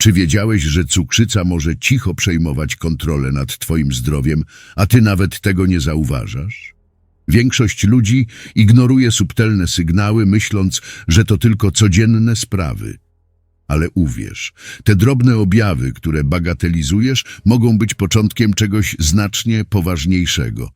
Czy wiedziałeś, że cukrzyca może cicho przejmować kontrolę nad twoim zdrowiem, a ty nawet tego nie zauważasz? Większość ludzi ignoruje subtelne sygnały, myśląc, że to tylko codzienne sprawy. Ale uwierz, te drobne objawy, które bagatelizujesz, mogą być początkiem czegoś znacznie poważniejszego.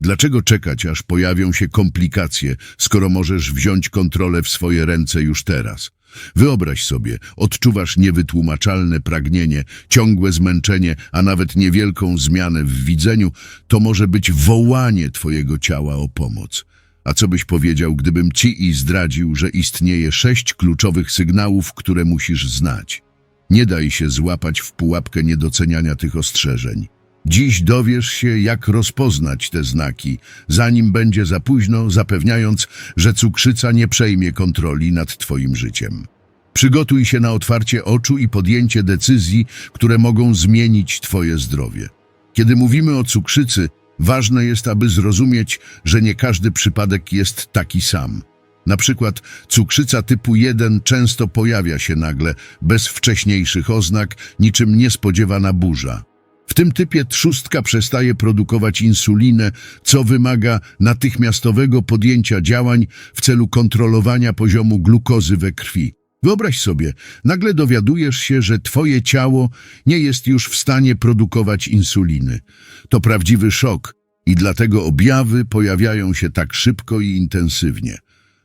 Dlaczego czekać, aż pojawią się komplikacje, skoro możesz wziąć kontrolę w swoje ręce już teraz? Wyobraź sobie, odczuwasz niewytłumaczalne pragnienie, ciągłe zmęczenie, a nawet niewielką zmianę w widzeniu, to może być wołanie twojego ciała o pomoc. A co byś powiedział, gdybym ci i zdradził, że istnieje sześć kluczowych sygnałów, które musisz znać? Nie daj się złapać w pułapkę niedoceniania tych ostrzeżeń. Dziś dowiesz się, jak rozpoznać te znaki, zanim będzie za późno, zapewniając, że cukrzyca nie przejmie kontroli nad twoim życiem. Przygotuj się na otwarcie oczu i podjęcie decyzji, które mogą zmienić twoje zdrowie. Kiedy mówimy o cukrzycy, ważne jest, aby zrozumieć, że nie każdy przypadek jest taki sam. Na przykład cukrzyca typu 1 często pojawia się nagle, bez wcześniejszych oznak, niczym niespodziewana burza. W tym typie trzustka przestaje produkować insulinę, co wymaga natychmiastowego podjęcia działań w celu kontrolowania poziomu glukozy we krwi. Wyobraź sobie, nagle dowiadujesz się, że twoje ciało nie jest już w stanie produkować insuliny. To prawdziwy szok i dlatego objawy pojawiają się tak szybko i intensywnie.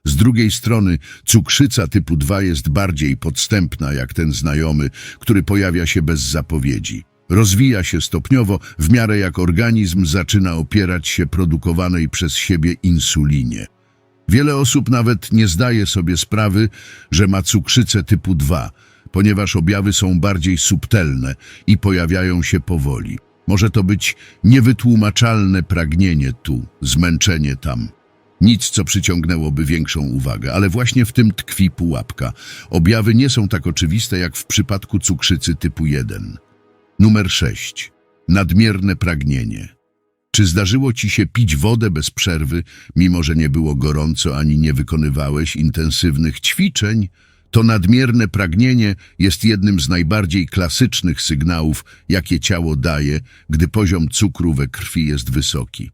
Z drugiej strony cukrzyca typu 2 jest bardziej podstępna jak ten znajomy, który pojawia się bez zapowiedzi. Rozwija się stopniowo w miarę jak organizm zaczyna opierać się produkowanej przez siebie insulinie. Wiele osób nawet nie zdaje sobie sprawy, że ma cukrzycę typu 2, ponieważ objawy są bardziej subtelne i pojawiają się powoli. Może to być niewytłumaczalne pragnienie tu, zmęczenie tam. Nic, co przyciągnęłoby większą uwagę, ale właśnie w tym tkwi pułapka. Objawy nie są tak oczywiste jak w przypadku cukrzycy typu 1. Numer 6. Nadmierne pragnienie. Czy zdarzyło ci się pić wodę bez przerwy, mimo że nie było gorąco ani nie wykonywałeś intensywnych ćwiczeń? To nadmierne pragnienie jest jednym z najbardziej klasycznych sygnałów, jakie ciało daje, gdy poziom cukru we krwi jest wysoki.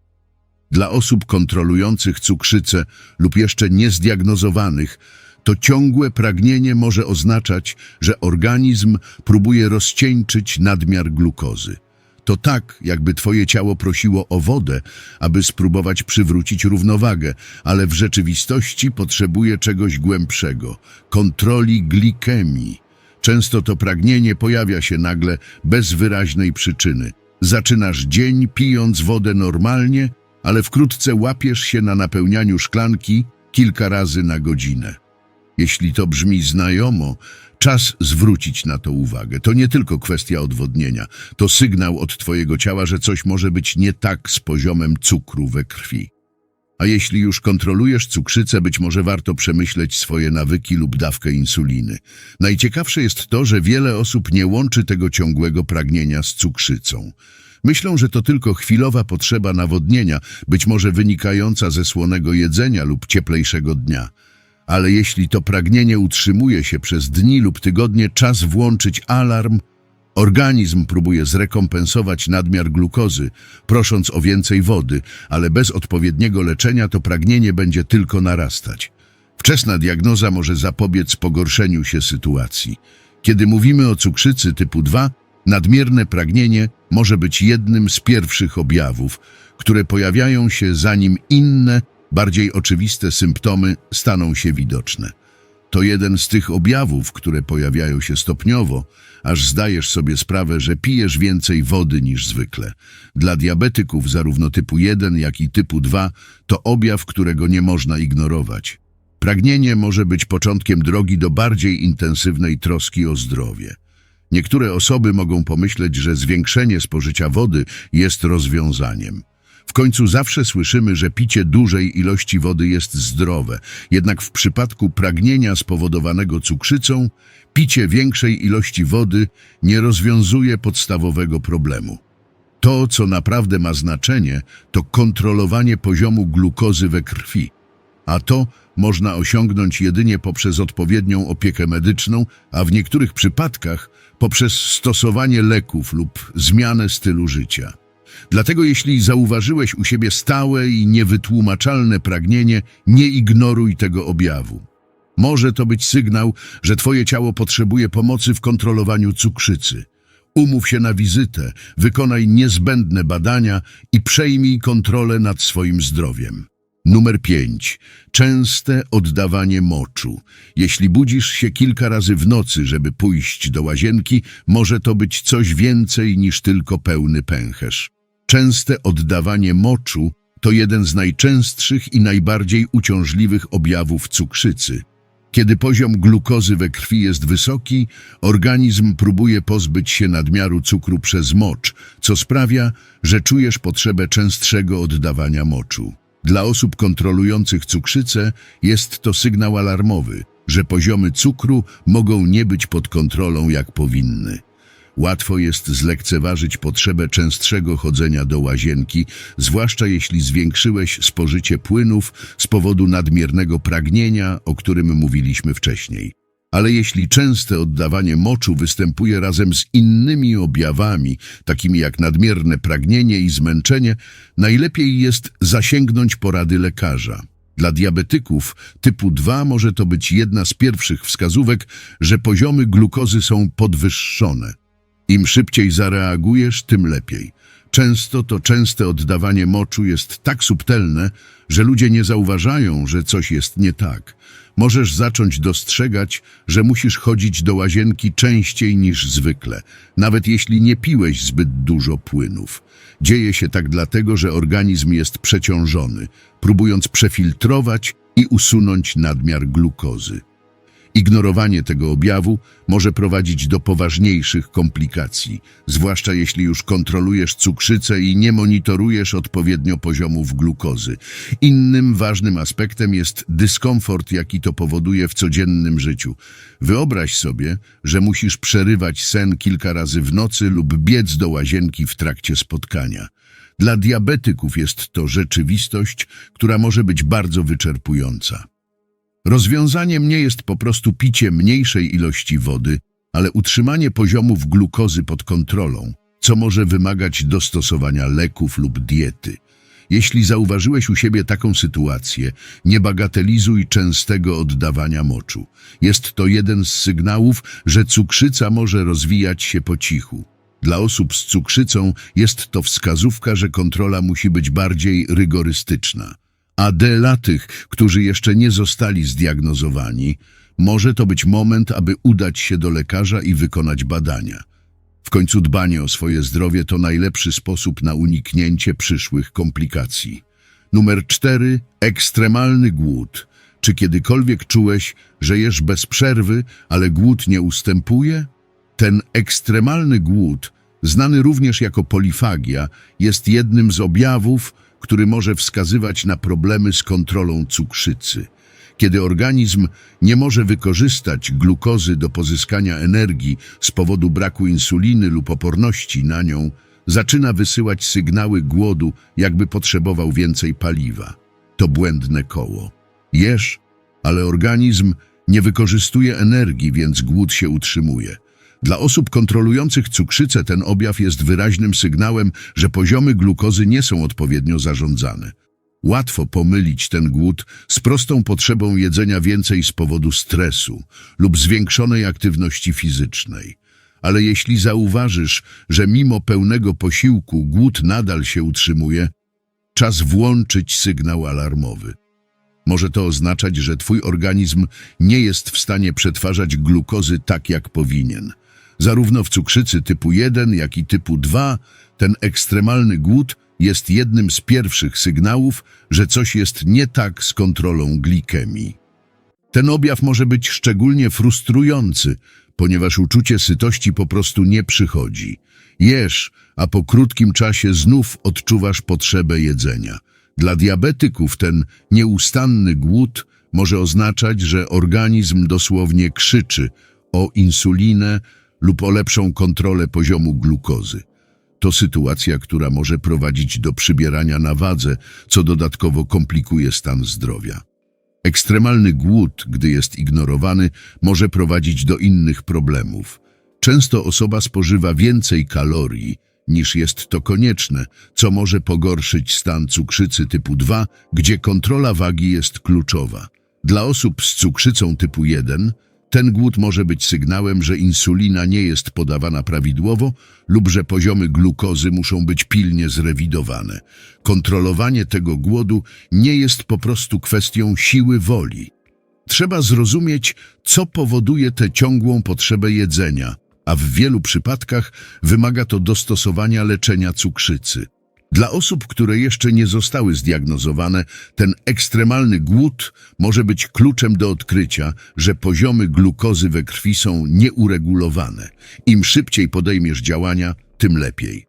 Dla osób kontrolujących cukrzycę lub jeszcze niezdiagnozowanych, to ciągłe pragnienie może oznaczać, że organizm próbuje rozcieńczyć nadmiar glukozy. To tak, jakby twoje ciało prosiło o wodę, aby spróbować przywrócić równowagę, ale w rzeczywistości potrzebuje czegoś głębszego kontroli glikemii. Często to pragnienie pojawia się nagle bez wyraźnej przyczyny. Zaczynasz dzień pijąc wodę normalnie, ale wkrótce łapiesz się na napełnianiu szklanki kilka razy na godzinę. Jeśli to brzmi znajomo, czas zwrócić na to uwagę. To nie tylko kwestia odwodnienia, to sygnał od Twojego ciała, że coś może być nie tak z poziomem cukru we krwi. A jeśli już kontrolujesz cukrzycę, być może warto przemyśleć swoje nawyki lub dawkę insuliny. Najciekawsze jest to, że wiele osób nie łączy tego ciągłego pragnienia z cukrzycą. Myślą, że to tylko chwilowa potrzeba nawodnienia, być może wynikająca ze słonego jedzenia lub cieplejszego dnia. Ale jeśli to pragnienie utrzymuje się przez dni lub tygodnie, czas włączyć alarm. Organizm próbuje zrekompensować nadmiar glukozy, prosząc o więcej wody, ale bez odpowiedniego leczenia to pragnienie będzie tylko narastać. Wczesna diagnoza może zapobiec pogorszeniu się sytuacji. Kiedy mówimy o cukrzycy typu 2, nadmierne pragnienie może być jednym z pierwszych objawów, które pojawiają się zanim inne, bardziej oczywiste symptomy staną się widoczne. To jeden z tych objawów, które pojawiają się stopniowo, aż zdajesz sobie sprawę, że pijesz więcej wody niż zwykle. Dla diabetyków zarówno typu 1, jak i typu 2 to objaw, którego nie można ignorować. Pragnienie może być początkiem drogi do bardziej intensywnej troski o zdrowie. Niektóre osoby mogą pomyśleć, że zwiększenie spożycia wody jest rozwiązaniem. W końcu zawsze słyszymy, że picie dużej ilości wody jest zdrowe, jednak w przypadku pragnienia spowodowanego cukrzycą, picie większej ilości wody nie rozwiązuje podstawowego problemu. To, co naprawdę ma znaczenie, to kontrolowanie poziomu glukozy we krwi. a to można osiągnąć jedynie poprzez odpowiednią opiekę medyczną, a w niektórych przypadkach poprzez stosowanie leków lub zmianę stylu życia. Dlatego jeśli zauważyłeś u siebie stałe i niewytłumaczalne pragnienie, nie ignoruj tego objawu. Może to być sygnał, że twoje ciało potrzebuje pomocy w kontrolowaniu cukrzycy. Umów się na wizytę, wykonaj niezbędne badania i przejmij kontrolę nad swoim zdrowiem. Numer 5. Częste oddawanie moczu. Jeśli budzisz się kilka razy w nocy, żeby pójść do łazienki, może to być coś więcej niż tylko pełny pęcherz. Częste oddawanie moczu to jeden z najczęstszych i najbardziej uciążliwych objawów cukrzycy. Kiedy poziom glukozy we krwi jest wysoki, organizm próbuje pozbyć się nadmiaru cukru przez mocz, co sprawia, że czujesz potrzebę częstszego oddawania moczu. Dla osób kontrolujących cukrzycę jest to sygnał alarmowy, że poziomy cukru mogą nie być pod kontrolą jak powinny. Łatwo jest zlekceważyć potrzebę częstszego chodzenia do łazienki, zwłaszcza jeśli zwiększyłeś spożycie płynów z powodu nadmiernego pragnienia, o którym mówiliśmy wcześniej. Ale jeśli częste oddawanie moczu występuje razem z innymi objawami, takimi jak nadmierne pragnienie i zmęczenie, najlepiej jest zasięgnąć porady lekarza. Dla diabetyków typu 2 może to być jedna z pierwszych wskazówek, że poziomy glukozy są podwyższone. Im szybciej zareagujesz, tym lepiej. Często to częste oddawanie moczu jest tak subtelne, że ludzie nie zauważają, że coś jest nie tak. Możesz zacząć dostrzegać, że musisz chodzić do łazienki częściej niż zwykle, nawet jeśli nie piłeś zbyt dużo płynów. Dzieje się tak dlatego, że organizm jest przeciążony, próbując przefiltrować i usunąć nadmiar glukozy. Ignorowanie tego objawu może prowadzić do poważniejszych komplikacji, zwłaszcza jeśli już kontrolujesz cukrzycę i nie monitorujesz odpowiednio poziomów glukozy. Innym ważnym aspektem jest dyskomfort, jaki to powoduje w codziennym życiu. Wyobraź sobie, że musisz przerywać sen kilka razy w nocy lub biec do łazienki w trakcie spotkania. Dla diabetyków jest to rzeczywistość, która może być bardzo wyczerpująca. Rozwiązaniem nie jest po prostu picie mniejszej ilości wody, ale utrzymanie poziomów glukozy pod kontrolą, co może wymagać dostosowania leków lub diety. Jeśli zauważyłeś u siebie taką sytuację, nie bagatelizuj częstego oddawania moczu. Jest to jeden z sygnałów, że cukrzyca może rozwijać się po cichu. Dla osób z cukrzycą jest to wskazówka, że kontrola musi być bardziej rygorystyczna a dla tych, którzy jeszcze nie zostali zdiagnozowani, może to być moment, aby udać się do lekarza i wykonać badania. W końcu dbanie o swoje zdrowie to najlepszy sposób na uniknięcie przyszłych komplikacji. Numer 4. Ekstremalny głód. Czy kiedykolwiek czułeś, że jesz bez przerwy, ale głód nie ustępuje? Ten ekstremalny głód, znany również jako polifagia, jest jednym z objawów, który może wskazywać na problemy z kontrolą cukrzycy. Kiedy organizm nie może wykorzystać glukozy do pozyskania energii z powodu braku insuliny lub oporności na nią, zaczyna wysyłać sygnały głodu, jakby potrzebował więcej paliwa. To błędne koło. Jesz, ale organizm nie wykorzystuje energii, więc głód się utrzymuje. Dla osób kontrolujących cukrzycę ten objaw jest wyraźnym sygnałem, że poziomy glukozy nie są odpowiednio zarządzane. Łatwo pomylić ten głód z prostą potrzebą jedzenia więcej z powodu stresu lub zwiększonej aktywności fizycznej. Ale jeśli zauważysz, że mimo pełnego posiłku głód nadal się utrzymuje, czas włączyć sygnał alarmowy. Może to oznaczać, że twój organizm nie jest w stanie przetwarzać glukozy tak, jak powinien – Zarówno w cukrzycy typu 1, jak i typu 2 ten ekstremalny głód jest jednym z pierwszych sygnałów, że coś jest nie tak z kontrolą glikemii. Ten objaw może być szczególnie frustrujący, ponieważ uczucie sytości po prostu nie przychodzi. Jesz, a po krótkim czasie znów odczuwasz potrzebę jedzenia. Dla diabetyków ten nieustanny głód może oznaczać, że organizm dosłownie krzyczy o insulinę, lub o lepszą kontrolę poziomu glukozy. To sytuacja, która może prowadzić do przybierania na wadze, co dodatkowo komplikuje stan zdrowia. Ekstremalny głód, gdy jest ignorowany, może prowadzić do innych problemów. Często osoba spożywa więcej kalorii niż jest to konieczne, co może pogorszyć stan cukrzycy typu 2, gdzie kontrola wagi jest kluczowa. Dla osób z cukrzycą typu 1 ten głód może być sygnałem, że insulina nie jest podawana prawidłowo lub że poziomy glukozy muszą być pilnie zrewidowane. Kontrolowanie tego głodu nie jest po prostu kwestią siły woli. Trzeba zrozumieć, co powoduje tę ciągłą potrzebę jedzenia, a w wielu przypadkach wymaga to dostosowania leczenia cukrzycy. Dla osób, które jeszcze nie zostały zdiagnozowane, ten ekstremalny głód może być kluczem do odkrycia, że poziomy glukozy we krwi są nieuregulowane. Im szybciej podejmiesz działania, tym lepiej.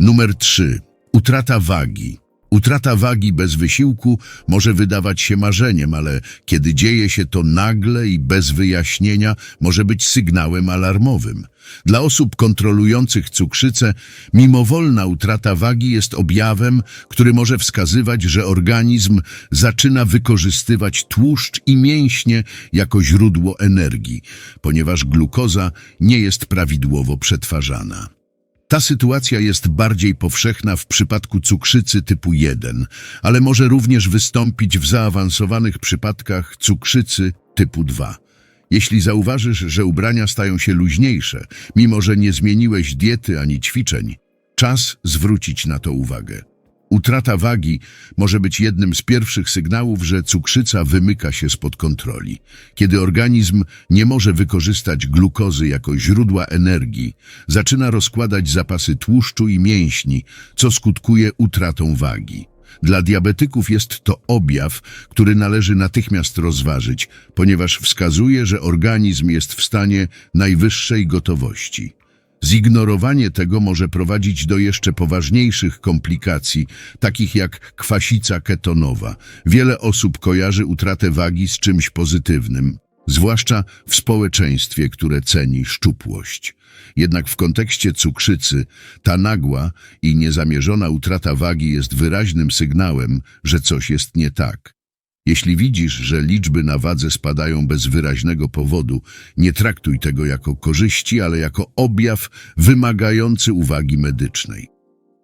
Numer 3. Utrata wagi. Utrata wagi bez wysiłku może wydawać się marzeniem, ale kiedy dzieje się to nagle i bez wyjaśnienia, może być sygnałem alarmowym. Dla osób kontrolujących cukrzycę, mimowolna utrata wagi jest objawem, który może wskazywać, że organizm zaczyna wykorzystywać tłuszcz i mięśnie jako źródło energii, ponieważ glukoza nie jest prawidłowo przetwarzana. Ta sytuacja jest bardziej powszechna w przypadku cukrzycy typu 1, ale może również wystąpić w zaawansowanych przypadkach cukrzycy typu 2. Jeśli zauważysz, że ubrania stają się luźniejsze, mimo że nie zmieniłeś diety ani ćwiczeń, czas zwrócić na to uwagę. Utrata wagi może być jednym z pierwszych sygnałów, że cukrzyca wymyka się spod kontroli. Kiedy organizm nie może wykorzystać glukozy jako źródła energii, zaczyna rozkładać zapasy tłuszczu i mięśni, co skutkuje utratą wagi. Dla diabetyków jest to objaw, który należy natychmiast rozważyć, ponieważ wskazuje, że organizm jest w stanie najwyższej gotowości. Zignorowanie tego może prowadzić do jeszcze poważniejszych komplikacji, takich jak kwasica ketonowa. Wiele osób kojarzy utratę wagi z czymś pozytywnym, zwłaszcza w społeczeństwie, które ceni szczupłość. Jednak w kontekście cukrzycy ta nagła i niezamierzona utrata wagi jest wyraźnym sygnałem, że coś jest nie tak. Jeśli widzisz, że liczby na wadze spadają bez wyraźnego powodu, nie traktuj tego jako korzyści, ale jako objaw wymagający uwagi medycznej.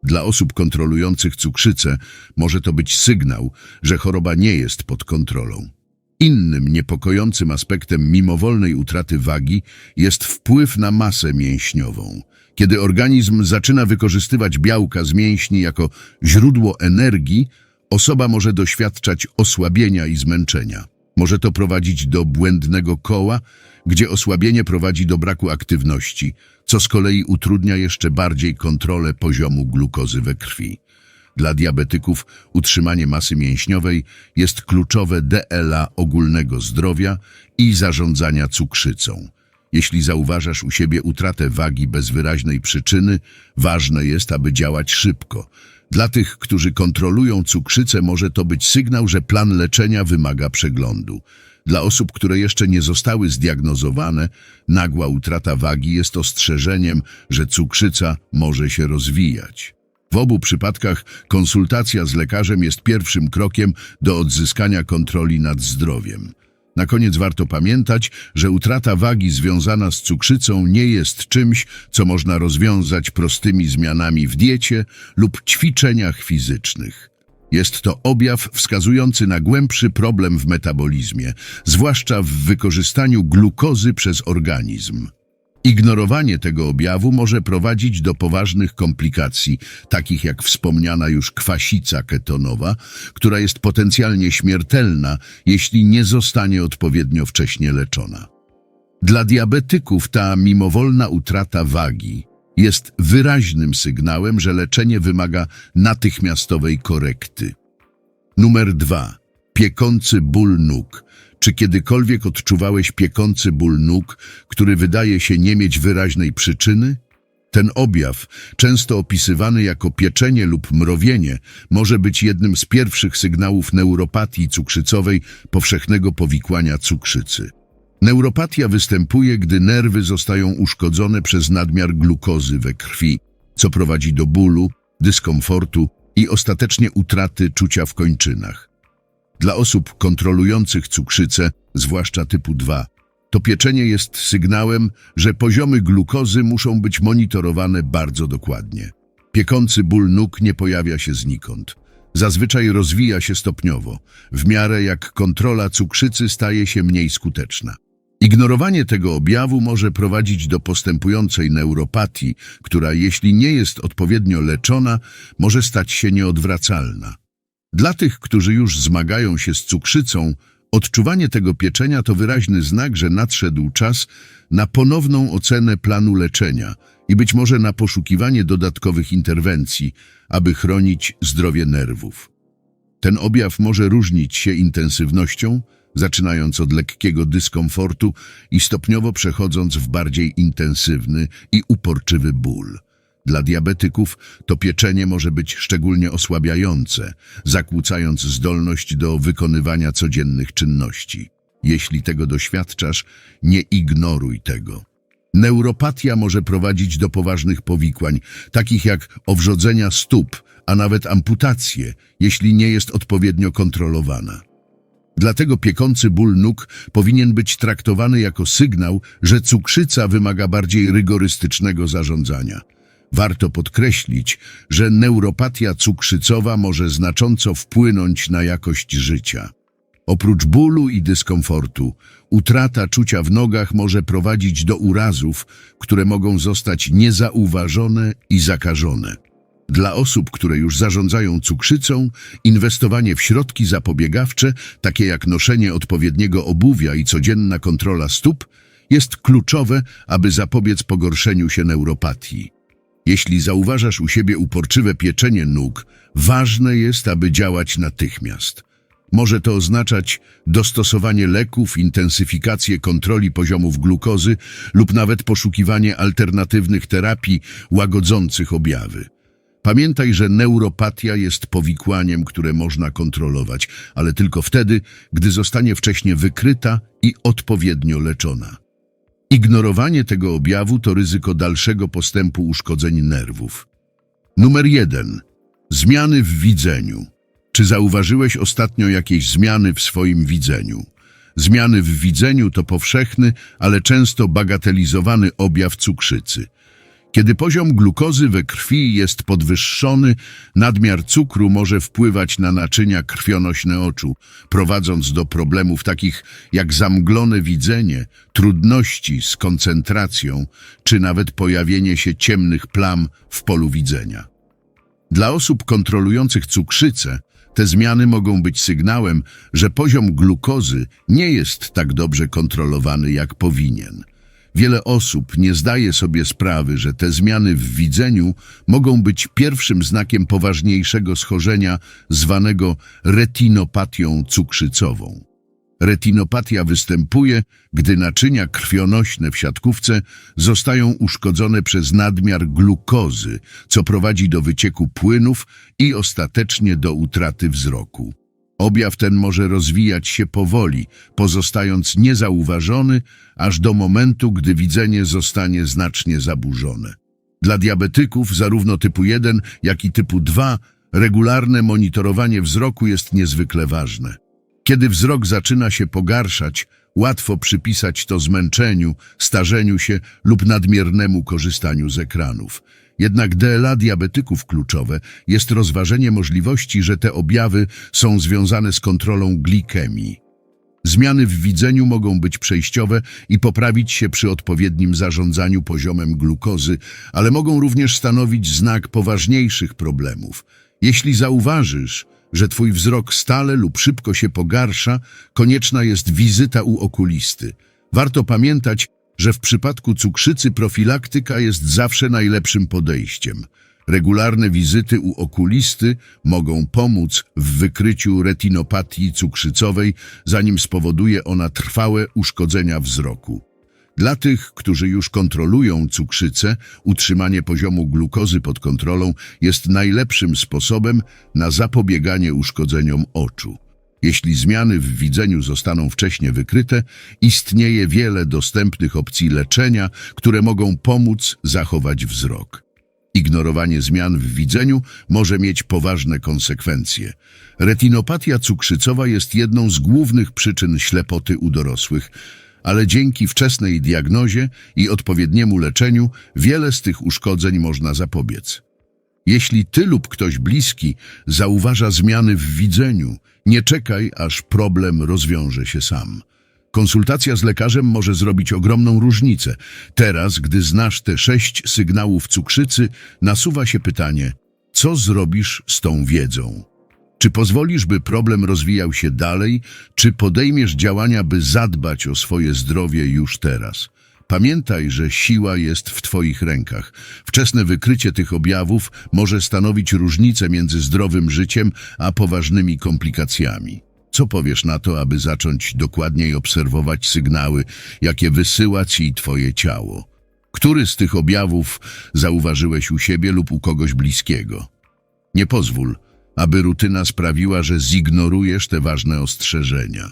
Dla osób kontrolujących cukrzycę może to być sygnał, że choroba nie jest pod kontrolą. Innym niepokojącym aspektem mimowolnej utraty wagi jest wpływ na masę mięśniową. Kiedy organizm zaczyna wykorzystywać białka z mięśni jako źródło energii, Osoba może doświadczać osłabienia i zmęczenia. Może to prowadzić do błędnego koła, gdzie osłabienie prowadzi do braku aktywności, co z kolei utrudnia jeszcze bardziej kontrolę poziomu glukozy we krwi. Dla diabetyków utrzymanie masy mięśniowej jest kluczowe DLA ogólnego zdrowia i zarządzania cukrzycą. Jeśli zauważasz u siebie utratę wagi bez wyraźnej przyczyny, ważne jest, aby działać szybko – dla tych, którzy kontrolują cukrzycę, może to być sygnał, że plan leczenia wymaga przeglądu. Dla osób, które jeszcze nie zostały zdiagnozowane, nagła utrata wagi jest ostrzeżeniem, że cukrzyca może się rozwijać. W obu przypadkach konsultacja z lekarzem jest pierwszym krokiem do odzyskania kontroli nad zdrowiem. Na koniec warto pamiętać, że utrata wagi związana z cukrzycą nie jest czymś, co można rozwiązać prostymi zmianami w diecie lub ćwiczeniach fizycznych. Jest to objaw wskazujący na głębszy problem w metabolizmie, zwłaszcza w wykorzystaniu glukozy przez organizm. Ignorowanie tego objawu może prowadzić do poważnych komplikacji, takich jak wspomniana już kwasica ketonowa, która jest potencjalnie śmiertelna, jeśli nie zostanie odpowiednio wcześnie leczona. Dla diabetyków ta mimowolna utrata wagi jest wyraźnym sygnałem, że leczenie wymaga natychmiastowej korekty. Numer 2. Piekący ból nóg. Czy kiedykolwiek odczuwałeś piekący ból nóg, który wydaje się nie mieć wyraźnej przyczyny? Ten objaw, często opisywany jako pieczenie lub mrowienie, może być jednym z pierwszych sygnałów neuropatii cukrzycowej powszechnego powikłania cukrzycy. Neuropatia występuje, gdy nerwy zostają uszkodzone przez nadmiar glukozy we krwi, co prowadzi do bólu, dyskomfortu i ostatecznie utraty czucia w kończynach. Dla osób kontrolujących cukrzycę, zwłaszcza typu 2, to pieczenie jest sygnałem, że poziomy glukozy muszą być monitorowane bardzo dokładnie. Piekący ból nóg nie pojawia się znikąd. Zazwyczaj rozwija się stopniowo, w miarę jak kontrola cukrzycy staje się mniej skuteczna. Ignorowanie tego objawu może prowadzić do postępującej neuropatii, która jeśli nie jest odpowiednio leczona, może stać się nieodwracalna. Dla tych, którzy już zmagają się z cukrzycą, odczuwanie tego pieczenia to wyraźny znak, że nadszedł czas na ponowną ocenę planu leczenia i być może na poszukiwanie dodatkowych interwencji, aby chronić zdrowie nerwów. Ten objaw może różnić się intensywnością, zaczynając od lekkiego dyskomfortu i stopniowo przechodząc w bardziej intensywny i uporczywy ból. Dla diabetyków to pieczenie może być szczególnie osłabiające, zakłócając zdolność do wykonywania codziennych czynności. Jeśli tego doświadczasz, nie ignoruj tego. Neuropatia może prowadzić do poważnych powikłań, takich jak owrzodzenia stóp, a nawet amputacje, jeśli nie jest odpowiednio kontrolowana. Dlatego piekący ból nóg powinien być traktowany jako sygnał, że cukrzyca wymaga bardziej rygorystycznego zarządzania. Warto podkreślić, że neuropatia cukrzycowa może znacząco wpłynąć na jakość życia. Oprócz bólu i dyskomfortu, utrata czucia w nogach może prowadzić do urazów, które mogą zostać niezauważone i zakażone. Dla osób, które już zarządzają cukrzycą, inwestowanie w środki zapobiegawcze, takie jak noszenie odpowiedniego obuwia i codzienna kontrola stóp, jest kluczowe, aby zapobiec pogorszeniu się neuropatii. Jeśli zauważasz u siebie uporczywe pieczenie nóg, ważne jest, aby działać natychmiast. Może to oznaczać dostosowanie leków, intensyfikację kontroli poziomów glukozy lub nawet poszukiwanie alternatywnych terapii łagodzących objawy. Pamiętaj, że neuropatia jest powikłaniem, które można kontrolować, ale tylko wtedy, gdy zostanie wcześniej wykryta i odpowiednio leczona. Ignorowanie tego objawu to ryzyko dalszego postępu uszkodzeń nerwów. Numer 1. Zmiany w widzeniu. Czy zauważyłeś ostatnio jakieś zmiany w swoim widzeniu? Zmiany w widzeniu to powszechny, ale często bagatelizowany objaw cukrzycy. Kiedy poziom glukozy we krwi jest podwyższony, nadmiar cukru może wpływać na naczynia krwionośne oczu, prowadząc do problemów takich jak zamglone widzenie, trudności z koncentracją, czy nawet pojawienie się ciemnych plam w polu widzenia. Dla osób kontrolujących cukrzycę te zmiany mogą być sygnałem, że poziom glukozy nie jest tak dobrze kontrolowany, jak powinien. Wiele osób nie zdaje sobie sprawy, że te zmiany w widzeniu mogą być pierwszym znakiem poważniejszego schorzenia zwanego retinopatią cukrzycową. Retinopatia występuje, gdy naczynia krwionośne w siatkówce zostają uszkodzone przez nadmiar glukozy, co prowadzi do wycieku płynów i ostatecznie do utraty wzroku. Objaw ten może rozwijać się powoli, pozostając niezauważony, aż do momentu, gdy widzenie zostanie znacznie zaburzone. Dla diabetyków zarówno typu 1, jak i typu 2 regularne monitorowanie wzroku jest niezwykle ważne. Kiedy wzrok zaczyna się pogarszać, łatwo przypisać to zmęczeniu, starzeniu się lub nadmiernemu korzystaniu z ekranów. Jednak DLA diabetyków kluczowe jest rozważenie możliwości, że te objawy są związane z kontrolą glikemii. Zmiany w widzeniu mogą być przejściowe i poprawić się przy odpowiednim zarządzaniu poziomem glukozy, ale mogą również stanowić znak poważniejszych problemów. Jeśli zauważysz, że twój wzrok stale lub szybko się pogarsza, konieczna jest wizyta u okulisty. Warto pamiętać, że w przypadku cukrzycy profilaktyka jest zawsze najlepszym podejściem. Regularne wizyty u okulisty mogą pomóc w wykryciu retinopatii cukrzycowej, zanim spowoduje ona trwałe uszkodzenia wzroku. Dla tych, którzy już kontrolują cukrzycę, utrzymanie poziomu glukozy pod kontrolą jest najlepszym sposobem na zapobieganie uszkodzeniom oczu. Jeśli zmiany w widzeniu zostaną wcześniej wykryte, istnieje wiele dostępnych opcji leczenia, które mogą pomóc zachować wzrok. Ignorowanie zmian w widzeniu może mieć poważne konsekwencje. Retinopatia cukrzycowa jest jedną z głównych przyczyn ślepoty u dorosłych, ale dzięki wczesnej diagnozie i odpowiedniemu leczeniu wiele z tych uszkodzeń można zapobiec. Jeśli ty lub ktoś bliski zauważa zmiany w widzeniu, nie czekaj, aż problem rozwiąże się sam. Konsultacja z lekarzem może zrobić ogromną różnicę. Teraz, gdy znasz te sześć sygnałów cukrzycy, nasuwa się pytanie, co zrobisz z tą wiedzą? Czy pozwolisz, by problem rozwijał się dalej, czy podejmiesz działania, by zadbać o swoje zdrowie już teraz? Pamiętaj, że siła jest w Twoich rękach. Wczesne wykrycie tych objawów może stanowić różnicę między zdrowym życiem a poważnymi komplikacjami. Co powiesz na to, aby zacząć dokładniej obserwować sygnały, jakie wysyła Ci Twoje ciało? Który z tych objawów zauważyłeś u siebie lub u kogoś bliskiego? Nie pozwól, aby rutyna sprawiła, że zignorujesz te ważne ostrzeżenia.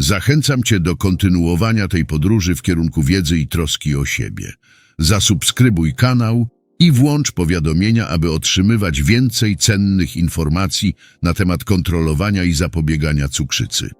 Zachęcam Cię do kontynuowania tej podróży w kierunku wiedzy i troski o siebie. Zasubskrybuj kanał i włącz powiadomienia, aby otrzymywać więcej cennych informacji na temat kontrolowania i zapobiegania cukrzycy.